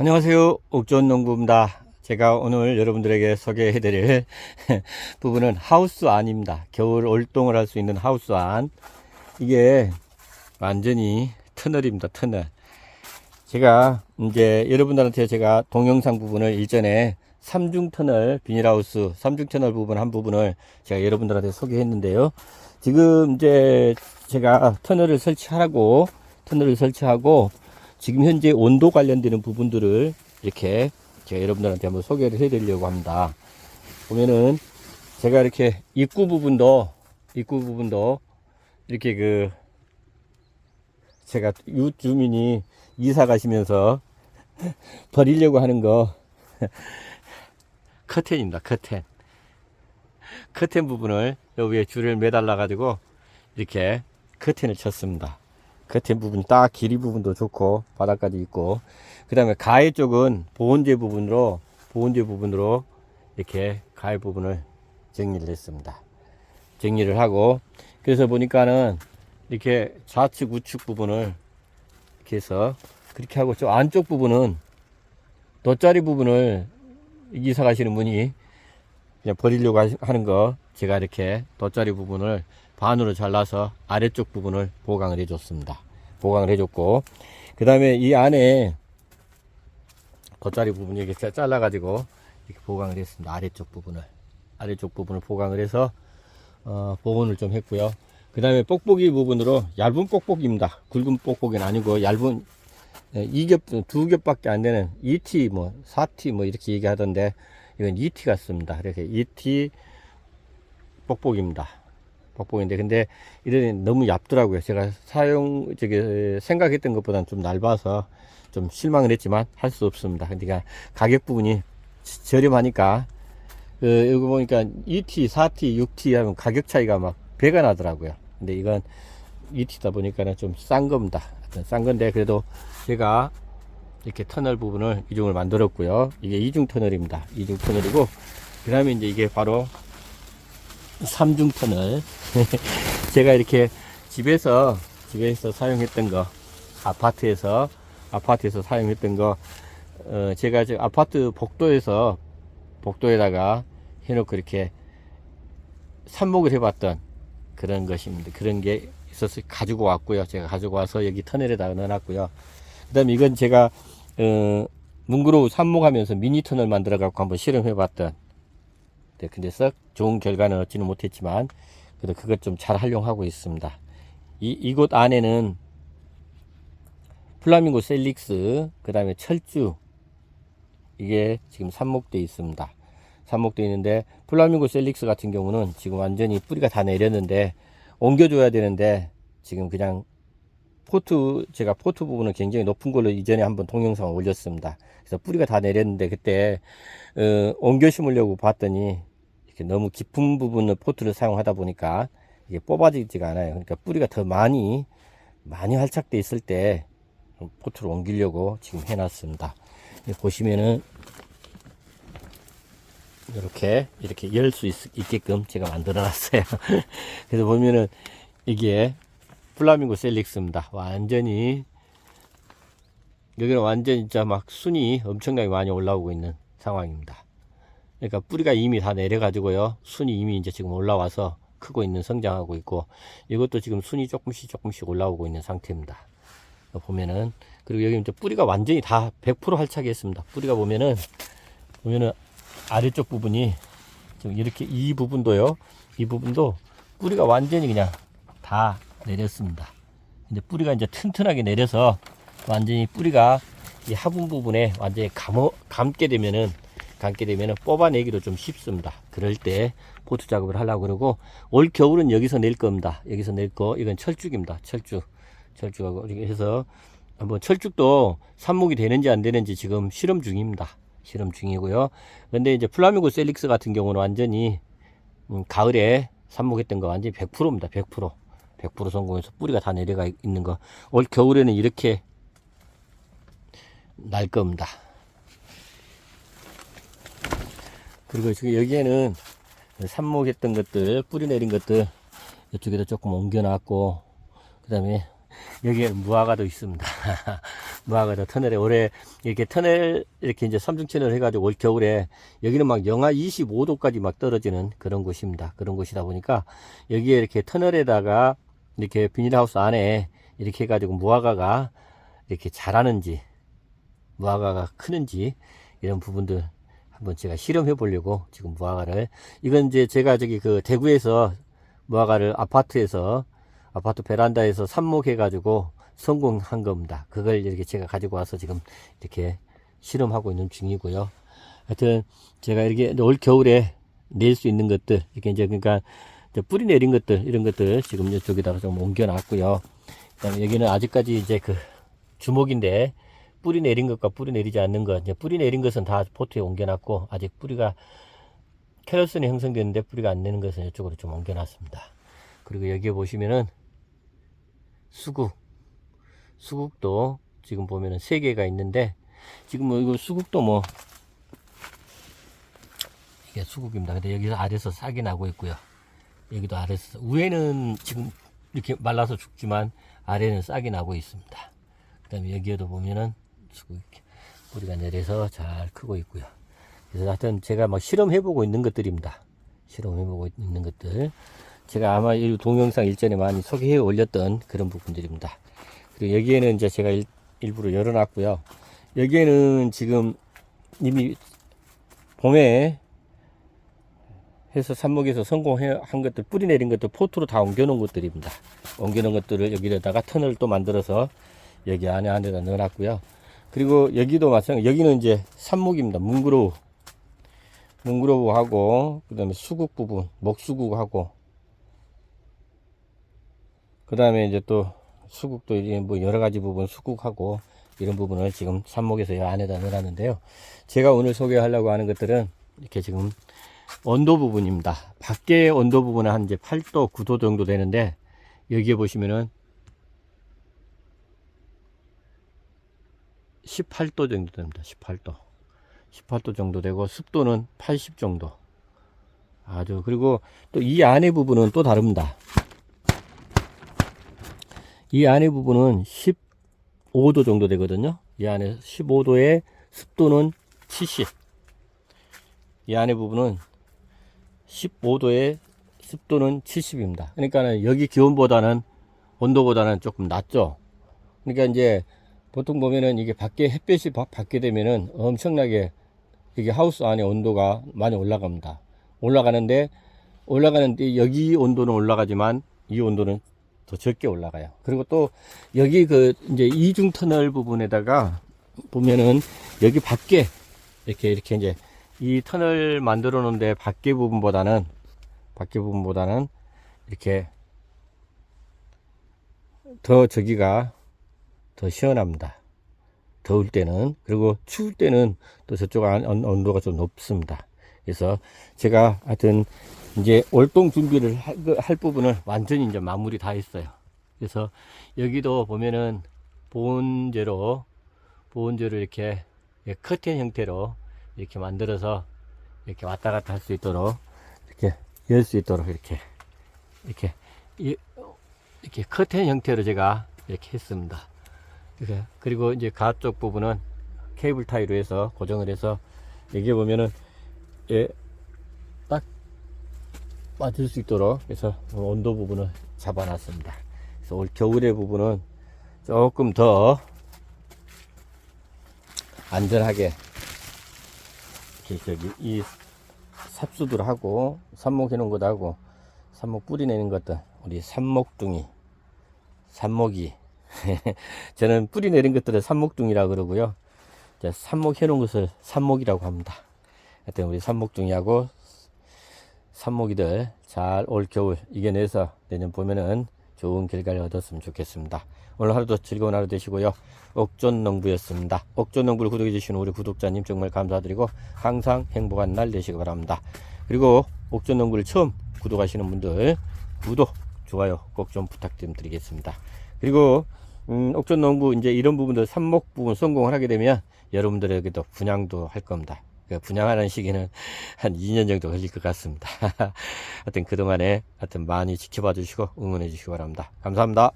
안녕하세요. 옥전농부입니다. 제가 오늘 여러분들에게 소개해 드릴 부분은 하우스 안입니다. 겨울 올동을 할 수 있는 하우스 안. 이게 완전히 터널입니다. 터널. 제가 이제 여러분들한테 제가 동영상 부분을 일전에 삼중 터널 비닐하우스 삼중 터널 부분 한 부분을 제가 여러분들한테 소개했는데요. 지금 이제 제가 터널을 설치하라고 터널을 설치하고 지금 현재 온도 관련되는 부분들을 이렇게 제가 여러분들한테 한번 소개를 해드리려고 합니다. 보면은 제가 이렇게 입구 부분도 입구 부분도 이렇게 그 제가 유 주민이 이사 가시면서 버리려고 하는 거 커튼입니다. 커튼. 커튼 부분을 여기에 줄을 매달라 가지고 이렇게 커튼을 쳤습니다. 커튼 부분 딱 길이 부분도 좋고 바닥까지 있고 그 다음에 가해 쪽은 보온재 부분으로 보온재 부분으로 이렇게 가해 부분을 정리를 했습니다. 정리를 하고 그래서 보니까는 이렇게 좌측 우측 부분을 이렇게 해서 그렇게 하고 저 안쪽 부분은 돗자리 부분을 이사 가시는 분이 그냥 버리려고 하는 거 제가 이렇게 돗자리 부분을 반으로 잘라서 아래쪽 부분을 보강을 해줬습니다. 보강을 해줬고 그 다음에 이 안에 돗자리 부분 이렇게 짜- 잘라가지고 이렇게 보강을 했습니다. 아래쪽 부분을 아래쪽 부분을 보강을 해서 어, 보온을 좀 했고요. 그 다음에 뽁뽁이 부분으로 얇은 뽁뽁이입니다. 굵은 뽁뽁이는 아니고 얇은 예, 2겹, 두 겹밖에 안 되는 2T, 뭐, 4T, 뭐, 이렇게 얘기하던데, 이건 2T 같습니다. 이렇게 2T 뽁뽁입니다. 뽁뽁인데, 근데, 이런 너무 얇더라고요. 제가 사용, 저기, 생각했던 것보다는 좀 얇아서 좀 실망을 했지만 할 수 없습니다. 그러니까 가격 부분이 저렴하니까, 그, 이거 보니까 2T, 4T, 6T 하면 가격 차이가 막 배가 나더라고요. 근데 이건 2T다 보니까는 좀 싼 겁니다. 싼 건데 그래도 제가 이렇게 터널 부분을 이중을 만들었고요. 이게 이중 터널입니다. 이중 터널이고 그 다음에 이제 이게 바로 삼중 터널. 제가 이렇게 집에서 집에서 사용했던 거 아파트에서 아파트에서 사용했던 거 어, 제가 지금 아파트 복도에서 복도에다가 해놓고 이렇게 삽목을 해봤던 그런 것입니다. 그런 게 있어서 가지고 왔고요. 제가 가지고 와서 여기 터널에다 넣어놨고요. 그 다음에 이건 제가, 어, 문구로 삽목하면서 미니 터널 만들어 갖고 한번 실험해봤던. 네, 근데 썩 좋은 결과는 얻지는 못했지만, 그래도 그것 좀 잘 활용하고 있습니다. 이, 이곳 안에는 플라밍고 셀릭스, 그 다음에 철주, 이게 지금 삽목되어 있습니다. 삽목되어 있는데, 플라밍고 셀릭스 같은 경우는 지금 완전히 뿌리가 다 내렸는데, 옮겨줘야 되는데 지금 그냥 포트 제가 포트 부분은 굉장히 높은 걸로 이전에 한번 동영상을 올렸습니다. 그래서 뿌리가 다 내렸는데 그때 어, 옮겨 심으려고 봤더니 이렇게 너무 깊은 부분을 포트를 사용하다 보니까 이게 뽑아지지가 않아요. 그러니까 뿌리가 더 많이 많이 활착돼 있을 때 포트를 옮기려고 지금 해놨습니다. 보시면은 이렇게 이렇게 열 수 있게끔 제가 만들어 놨어요. 그래서 보면은 이게 플라밍고 셀릭스입니다. 완전히 여기는 완전 진짜 막 순이 엄청나게 많이 올라오고 있는 상황입니다. 그러니까 뿌리가 이미 다 내려 가지고요. 순이 이미 이제 지금 올라와서 크고 있는 성장하고 있고 이것도 지금 순이 조금씩 조금씩 올라오고 있는 상태입니다. 보면은 그리고 여기 이제 뿌리가 완전히 다 100% 활착했습니다. 뿌리가 보면은 보면은 아래쪽 부분이 지금 이렇게 이 부분도요. 이 부분도 뿌리가 완전히 그냥 다 내렸습니다. 이제 뿌리가 이제 튼튼하게 내려서 완전히 뿌리가 이 하분 부분에 완전히 감어, 감게 되면은 감게 되면은 뽑아내기도 좀 쉽습니다. 그럴 때 포트 작업을 하려고 그러고 올 겨울은 여기서 낼 겁니다. 여기서 낼 거 이건 철쭉입니다. 철쭉 철쭉하고 이렇게 해서 한번 철쭉도 삽목이 되는지 안 되는지 지금 실험 중입니다. 실험 중이고요. 근데 이제 플라밍고 셀릭스 같은 경우는 완전히 음, 가을에 삽목했던 거 완전히 100%입니다. 100%. 100% 성공해서 뿌리가 다 내려가 있는 거. 올 겨울에는 이렇게 날 겁니다. 그리고 지금 여기에는 삽목했던 것들, 뿌리 내린 것들 이쪽에다 조금 옮겨놨고, 그 다음에 여기에 무화과도 있습니다. 무화과도 터널에 올해 이렇게 터널 이렇게 이제 삼중천을 해가지고 올 겨울에 여기는 막 영하 25도까지 막 떨어지는 그런 곳입니다. 그런 곳이다 보니까 여기에 이렇게 터널에다가 이렇게 비닐하우스 안에 이렇게 해가지고 무화과가 이렇게 자라는지 무화과가 크는지 이런 부분들 한번 제가 실험해 보려고 지금 무화과를 이건 이제 제가 저기 그 대구에서 무화과를 아파트에서 아파트 베란다에서 삽목해 가지고 성공한 겁니다. 그걸 이렇게 제가 가지고 와서 지금 이렇게 실험하고 있는 중이고요. 하여튼 제가 이렇게 올 겨울에 낼 수 있는 것들 이렇게 이제 그러니까 이제 뿌리 내린 것들 이런 것들 지금 이쪽에다가 좀 옮겨 놨고요. 여기는 아직까지 이제 그 주목인데 뿌리 내린 것과 뿌리 내리지 않는 것 이제 뿌리 내린 것은 다 포트에 옮겨 놨고 아직 뿌리가 캐럿선이 형성되는데 뿌리가 안 내는 것은 이쪽으로 좀 옮겨 놨습니다. 그리고 여기에 보시면은 수국 수국도 지금 보면은 세 개가 있는데 지금 뭐 이거 수국도 뭐 이게 수국입니다. 근데 여기서 아래서 싹이 나고 있고요. 여기도 아래서 위에는 지금 이렇게 말라서 죽지만 아래는 싹이 나고 있습니다. 그 다음에 여기에도 보면은 수국 이렇게 뿌리가 내려서 잘 크고 있고요. 그래서 하여튼 제가 막 실험해보고 있는 것들입니다. 실험해보고 있는 것들. 제가 아마 이 동영상 일전에 많이 소개해 올렸던 그런 부분들입니다. 그리고 여기에는 이제 제가 일, 일부러 열어놨고요. 여기에는 지금 이미 봄에 해서 삽목에서 성공한 것들 뿌리 내린 것들 포트로 다 옮겨놓은 것들입니다. 옮겨놓은 것들을 여기에다가 턴을 또 만들어서 여기 안에 안에다 넣어놨고요. 그리고 여기도 마찬가지 여기는 이제 삽목입니다. 뭉그로우 뭉그로우하고 그 다음에 수국 부분 목수국하고 그 다음에 이제 또 수국도 뭐 여러 가지 부분 수국하고 이런 부분을 지금 삽목에서 이 안에다 넣어놨는데요. 제가 오늘 소개하려고 하는 것들은 이렇게 지금 온도 부분입니다. 밖에 온도 부분은 한 이제 8도, 9도 정도 되는데 여기에 보시면은 18도 정도 됩니다. 18도. 18도 정도 되고 습도는 80 정도. 아주 그리고 또 이 안에 부분은 또 다릅니다. 이 안에 부분은 15도 정도 되거든요. 이 안에 15도에 습도는 70. 이 안에 부분은 15도에 습도는 70입니다. 그러니까 여기 기온보다는 온도보다는 조금 낮죠. 그러니까 이제 보통 보면은 이게 밖에 햇볕이 바- 받게 되면은 엄청나게 이게 하우스 안에 온도가 많이 올라갑니다. 올라가는데 올라가는데 여기 온도는 올라가지만 이 온도는 더 적게 올라가요. 그리고 또 여기 그 이제 이중 터널 부분에다가 보면은 여기 밖에 이렇게 이렇게 이제 이 터널 만들어 놓은데 밖에 부분보다는 밖에 부분보다는 이렇게 더 저기가 더 시원합니다. 더울 때는 그리고 추울 때는 또 저쪽 온도가 좀 높습니다. 그래서 제가 하여튼 이제 월동 준비를 할, 그- 할 부분을 완전히 이제 마무리 다 했어요. 그래서 여기도 보면은 보온재로 보온재로 이렇게 커튼 형태로 이렇게 만들어서 이렇게 왔다 갔다 할 수 있도록 이렇게 열 수 있도록 이렇게 이렇게 이- 이렇게 커튼 형태로 제가 이렇게 했습니다. 그리고 이제 가쪽 부분은 케이블 타이로 해서 고정을 해서 여기 보면은 예, 딱 맞을 수 있도록 해서 온도 부분을 잡아놨습니다. 그래서 올 겨울의 부분은 조금 더 안전하게 저기 이 삽수들 하고 삽목 해놓은 것하고 삽목 뿌리 내는 것들 우리 삽목둥이 삽목이 저는 뿌리 내린 것들을 삽목둥이라 그러고요 자, 삽목 해놓은 것을 삽목이라고 합니다 하여튼 우리 삽목둥이하고 삽목이들 잘 올 겨울 이겨내서 내년 봄에는 좋은 결과를 얻었으면 좋겠습니다. 오늘 하루도 즐거운 하루 되시고요. 옥존농부였습니다. 옥존농부를 구독해주신 우리 구독자님 정말 감사드리고 항상 행복한 날 되시기 바랍니다. 그리고 옥존농부를 처음 구독하시는 분들 구독, 좋아요 꼭 좀 부탁 좀 드리겠습니다. 그리고 음, 옥존농부 이제 이런 부분들 삽목 부분 성공을 하게 되면 여러분들에게도 분양도 할 겁니다. 그 분양하는 시기는 한 2년 정도 걸릴 것 같습니다. 하여튼 그동안에 하여튼 많이 지켜봐 주시고 응원해 주시기 바랍니다. 감사합니다.